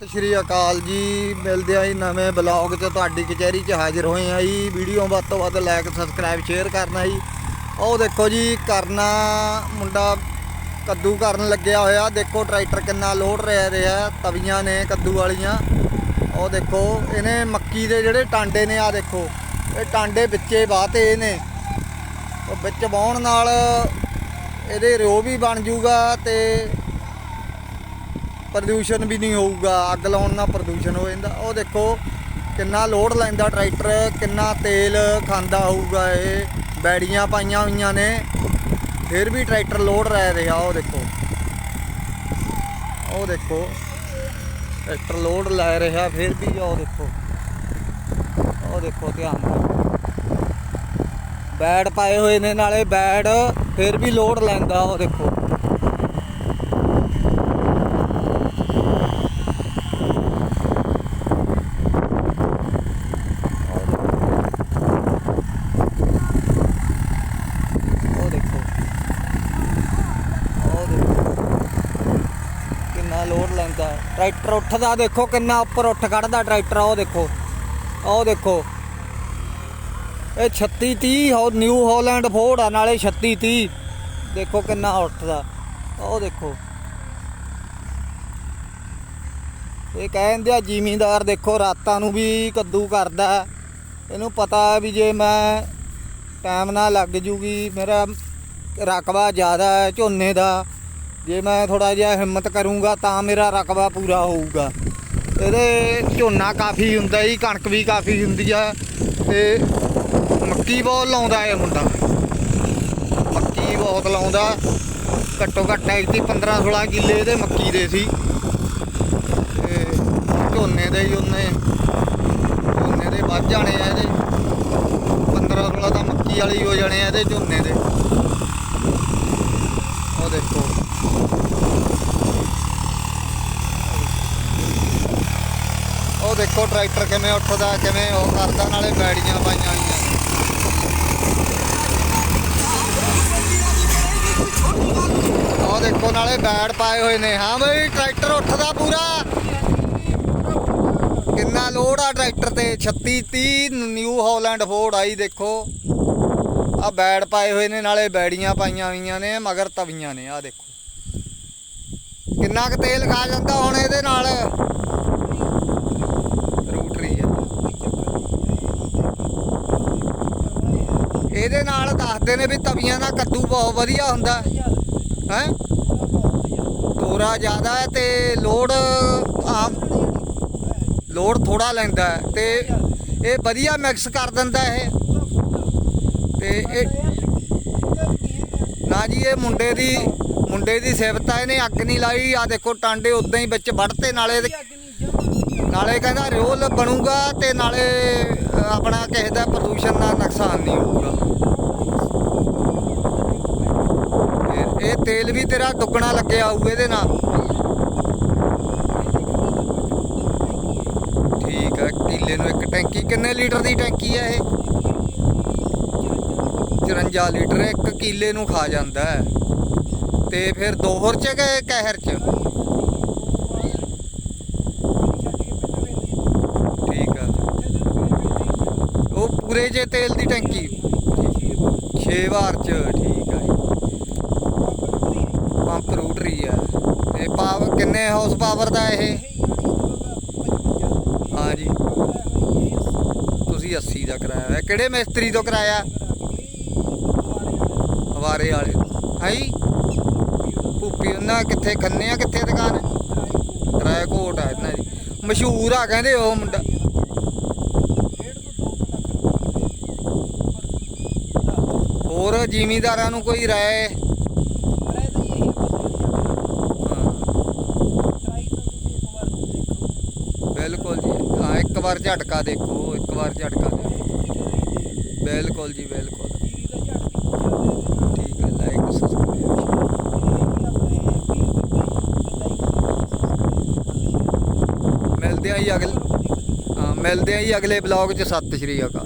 ਸਤਿ ਸ਼੍ਰੀ ਅਕਾਲ ਜੀ। ਮਿਲਦੇ ਆਂ ਜੀ ਨਵੇਂ ਬਲੌਗ 'ਚ। ਤੁਹਾਡੀ ਕਚਹਿਰੀ 'ਚ ਹਾਜ਼ਰ ਹੋਏ ਆ ਜੀ। ਵੀਡੀਓ ਵੱਧ ਤੋਂ ਵੱਧ ਲਾਈਕ ਸਬਸਕ੍ਰਾਈਬ ਸ਼ੇਅਰ ਕਰਨਾ ਜੀ। ਉਹ ਦੇਖੋ ਜੀ, ਕਰਨਾ ਮੁੰਡਾ ਕੱਦੂ ਕਰਨ ਲੱਗਿਆ ਹੋਇਆ। ਦੇਖੋ ਟਰੈਕਟਰ ਕਿੰਨਾ ਲੋਡ ਰਿਹਾ ਰਿਹਾ। ਤਵੀਆਂ ਨੇ ਕੱਦੂ ਵਾਲੀਆਂ। ਉਹ ਦੇਖੋ, ਇਹਨੇ ਮੱਕੀ ਦੇ ਜਿਹੜੇ ਟਾਂਡੇ ਨੇ ਆ ਦੇਖੋ। ਇਹ ਟਾਂਡੇ ਵਿੱਚੇ ਬਾਤੇ ਨੇ ਉਹ ਵਿੱਚ ਵਾਉਣ ਨਾਲ ਇਹਦੇ ਰਿਓ ਵੀ ਬਣ ਜੂਗਾ ਤੇ ਪ੍ਰਦੂਸ਼ਣ ਵੀ ਨਹੀਂ ਹੋਊਗਾ, ਅੱਗ ਲਾਉਣ ਨਾਲ ਪ੍ਰਦੂਸ਼ਣ ਹੋ ਜਾਂਦਾ। ਉਹ ਦੇਖੋ, ਕਿੰਨਾ ਲੋਡ ਲੈਂਦਾ ਟਰੈਕਟਰ, ਕਿੰਨਾ ਤੇਲ ਖਾਂਦਾ ਹੋਊਗਾ ਇਹ, ਬੈੜੀਆਂ ਪਾਈਆਂ ਹੋਈਆਂ ਨੇ। ਫਿਰ ਵੀ ਟਰੈਕਟਰ ਲੋਡ ਰਹਿ ਰਿਹਾ, ਉਹ ਦੇਖੋ। ਉਹ ਦੇਖੋ, ਟਰੈਕਟਰ ਲੋਡ ਲੈ ਰਿਹਾ, ਫਿਰ ਵੀ ਉਹ ਦੇਖੋ। ਉਹ ਦੇਖੋ ਧਿਆਨ ਨਾਲ। ਬੈਡ ਪਾਏ ਹੋਏ ਨੇ, ਨਾਲੇ ਬੈਡ ਫਿਰ ਵੀ ਲੋਡ ਲੈਂਦਾ, ਉਹ ਦੇਖੋ ਉਹ ਦੇਖੋ ਉਹ ਦੇਖੋ ਕਿੰਨਾ ਲੋਡ ਲੈਂਦਾ ਟਰੈਕਟਰ ਉੱਠਦਾ, ਦੇਖੋ ਕਿੰਨਾ ਉੱਪਰ ਉੱਠ ਕੱਢਦਾ ਟਰੈਕਟਰ ਉਹ ਦੇਖੋ। ਉਹ ਦੇਖੋ। ਇਹ 36 30 ਹੋ ਨਿਊ ਹਾਲੈਂਡ ਫੋਰਡ ਆ, ਨਾਲੇ 36 30 ਦੇਖੋ ਕਿੰਨਾ ਉੱਠਦਾ। ਉਹ ਦੇਖੋ। ਇਹ ਕਹਿੰਦੇ ਆ ਜ਼ਿਮੀਂਦਾਰ, ਦੇਖੋ, ਰਾਤਾਂ ਨੂੰ ਵੀ ਕੱਦੂ ਕਰਦਾ ਇਹਨੂੰ ਪਤਾ ਵੀ ਜੇ ਮੈਂ ਟਾਈਮ ਨਾਲ ਲੱਗ ਜੂਗੀ, ਮੇਰਾ ਰਕਬਾ ਜ਼ਿਆਦਾ ਹੈ ਝੋਨੇ ਦਾ। ਜੇ ਮੈਂ ਥੋੜਾ ਜਿਹਾ ਹਿੰਮਤ ਕਰੂੰਗਾ ਤਾਂ ਮੇਰਾ ਰਕਬਾ ਪੂਰਾ ਹੋਊਗਾ। ਇਹਦੇ ਝੋਨਾ ਕਾਫੀ ਹੁੰਦਾ ਜੀ, ਕਣਕ ਵੀ ਕਾਫੀ ਹੁੰਦੀ ਆ ਤੇ ਮੱਕੀ ਬਹੁਤ ਲਾਉਂਦਾ ਇਹ ਮੁੰਡਾ। ਮੱਕੀ ਬਹੁਤ ਲਾਉਂਦਾ। ਘੱਟੋ ਘੱਟ ਐਕਟੀ 15 16 ਕਿੱਲੇ ਇਹਦੇ ਮੱਕੀ ਦੇ ਸੀ। ਤੇ ਝੋਨੇ ਦੇ ਹੀ ਉਹਨੇ, ਝੋਨੇ ਦੇ ਵੱਧ ਜਾਣੇ ਆ ਇਹਦੇ। 15 16 ਤਾਂ ਮੱਕੀ ਵਾਲੀ ਹੋ ਜਾਣੇ ਆ ਇਹਦੇ ਝੋਨੇ ਦੇ। ਉਹ ਦੇਖੋ। ਉਹ ਦੇਖੋ ਟਰੈਕਟਰ ਕਿਵੇਂ ਉੱਠਦਾ, ਕਿਵੇਂ ਉਹ ਕਰਦਾ, ਨਾਲੇ ਬੈੜੀਆਂ ਪਾਈਆਂ ਹੋਈਆਂ ਉਹ ਦੇਖੋ ਨਾਲੇ ਬੈੜ ਪਾਏ ਹੋਏ ਨੇ। ਹਾਂ ਬਈ, ਟਰੈਕਟਰ ਉੱਠਦਾ ਪੂਰਾ। ਕਿੰਨਾ ਲੋਡ ਆ ਟਰੈਕਟਰ ਤੇ। 36 30 ਨਿਊ ਹਾਲੈਂਡ ਫੋਰਡ ਆਈ ਦੇਖੋ। ਆ ਬੈੜ ਪਾਏ ਹੋਏ ਨੇ, ਨਾਲੇ ਬੈੜੀਆਂ ਪਾਈਆਂ ਹੋਈਆਂ ਨੇ, ਮਗਰ ਤਵੀਆਂ ਨੇ ਆ ਦੇਖੋ। ਕਿੰਨਾ ਕੁ ਤੇਲ ਖਾ ਜਾਂਦਾ ਹੁਣ ਇਹਦੇ ਨਾਲ? ਰੂਟਰੀ ਆ। ਇਹਦੇ ਨਾਲ ਦੱਸਦੇ ਨੇ ਵੀ ਤਵੀਆਂ ਦਾ ਕੱਦੂ ਬਹੁਤ ਵਧੀਆ ਹੁੰਦਾ। ਹੈ? ਤੋਰਾ ਜ਼ਿਆਦਾ ਹੈ ਤੇ ਲੋਡ ਆਮ ਲੋਡ ਥੋੜਾ ਲੈਂਦਾ ਤੇ ਇਹ ਵਧੀਆ ਮਿਕਸ ਕਰ ਦਿੰਦਾ ਇਹ। ਤੇ ਇਹ ਨਾ ਜੀ, ਇਹ ਮੁੰਡੇ ਦੀ ਮੁੰਡੇ ਦੀ ਸਿਫਤ ਆ, ਇਹਨੇ ਅੱਗ ਨਹੀਂ ਲਾਈ। ਆ ਦੇਖੋ, ਟਾਂਡੇ ਉਦਾਂ ਹੀ ਵਿੱਚ ਵੜਤੇ ਨਾਲੇ ਨਾਲੇ ਕਹਿੰਦਾ ਰਿਓਲ ਬਣੂਗਾ ਤੇ ਨਾਲੇ ਆਪਣਾ ਕਿਸੇ ਦਾ ਪ੍ਰਦੂਸ਼ਣ ਦਾ ਨੁਕਸਾਨ ਨਹੀਂ ਹੋਊਗਾ। ਇਹ- ਤੇਲ ਵੀ ਤੇਰਾ ਦੁੱਗਣਾ ਲੱਗਿਆ ਹੋਊ ਇਹਦੇ ਨਾਲ। ਠੀਕ ਹੈ ਕਿੱਲੇ ਨੂੰ ਇੱਕ ਟੈਂਕੀ, ਕਿੰਨੇ ਲੀਟਰ ਦੀ ਟੈਂਕੀ ਆ ਇਹ? 54 ਲੀਟਰ ਇੱਕ ਕਿਲੇ ਨੂੰ ਖਾ ਜਾਂਦਾ ਹੈ। ਤੇ ਫਿਰ ਦੋਹਰ ਚ ਗਏ ਕਹਿਰ ਚ? ਠੀਕ ਹੈ ਉਹ ਪੂਰੇ ਜੇ ਤੇਲ ਦੀ ਟੈਂਕੀ? 6 ਵਾਰ ਚ, ਠੀਕ ਹੈ ਪੰਪ ਰੂਟਰੀ ਹੈ ਤੇ ਪਾਵਰ ਕਿੰਨੇ ਹਾਊਸ ਪਾਵਰ ਦਾ ਇਹ? ਹਾਂ ਜੀ। ਤੁਸੀਂ 80 ਦਾ ਕਰਾਇਆ ਕਿਹੜੇ ਮਿਸਤਰੀ ਤੋਂ ਕਰਾਇਆ? ਹਵਾਰੇ ਵਾਲੇ ਹਾਈ ਭੁੱਪੀ ਉਹਨਾਂ ਕਿੱਥੇ ਖੰਨੇ ਆ ਕਿੱਥੇ ਦੁਕਾਨ? ਰਾਏਕੋਟ ਆ ਇਹਨਾਂ ਦੀ। ਮਸ਼ਹੂਰ ਆ ਕਹਿੰਦੇ ਉਹ ਮੁੰਡਾ। ਹੋਰ ਜ਼ਿਮੀਂਦਾਰਾਂ ਨੂੰ ਕੋਈ ਰਾਏ? ਬਿਲਕੁਲ ਜੀ। ਹਾਂ ਇੱਕ ਵਾਰ ਝਟਕਾ ਦੇਖੋ ਇੱਕ ਵਾਰ ਝਟਕਾ ਦੇਖੋ। ਬਿਲਕੁਲ ਜੀ ਬਿਲਕੁਲ ਠੀਕ ਹੈ ਲਾਈਕ ਸਬਸਕ੍ਰਾਈਬ ਮਿਲਦੇ ਜੀ ਅਗਲੇ ਮਿਲਦੇ ਆਂ ਜੀ ਅਗਲੇ ਬਲੌਗ 'ਚ। ਸਤਿ ਸ਼੍ਰੀ ਅਕਾਲ।